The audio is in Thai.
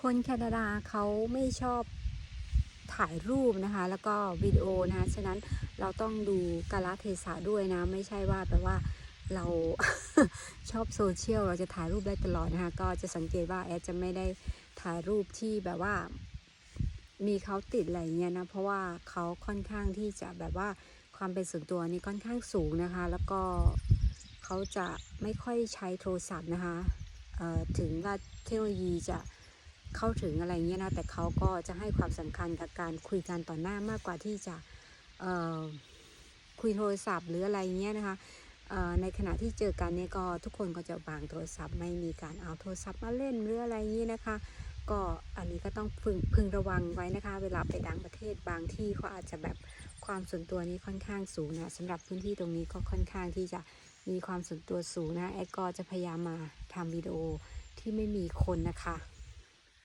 คนแคนาดาเขาไม่ชอบถ่ายรูปนะคะ แล้วก็วิดีโอนะคะฉะนั้นเราต้องดูกาลเทศะด้วยนะ ไม่ใช่ว่าแบบว่าเราชอบโซเชียลเราจะถ่ายรูปได้ตลอดนะคะ ก็จะสังเกตว่าแอดจะไม่ได้ถ่ายรูปที่แบบว่า มีเขาติดอะไรเงี้ยนะ เพราะว่าเขาค่อนข้างที่จะแบบว่าความเป็นส่วนตัวนี่ค่อนข้างสูงนะคะ แล้วก็เขาจะไม่ค่อยใช้โทรศัพท์นะคะเอ่อถึงว่าเทคโนโลยีจะ เข้าถึงอะไรเงี้ยนะแต่เขาก็จะให้ความสำคัญกับการคุยกันต่อหน้ามากกว่าที่จะคุยโทรศัพท์หรืออะไรเงี้ยนะคะในขณะที่เจอกันเนี่ยก็ทุกคนก็จะวางโทรศัพท์ ไม่มีการเอาโทรศัพท์มาเล่นหรืออะไรเงี้ยนะคะ ก็อันนี้ก็ต้องพึงพึงระวังไว้นะคะ เวลาไปต่างประเทศบางที่เขาอาจจะแบบความส่วนตัวนี้ค่อนข้างสูงนะสำหรับพื้นที่ตรงนี้ก็ค่อนข้างที่จะมีความส่วนตัวสูงนะแอดก็จะพยายามมาทำวิดีโอที่ไม่มีคนนะคะ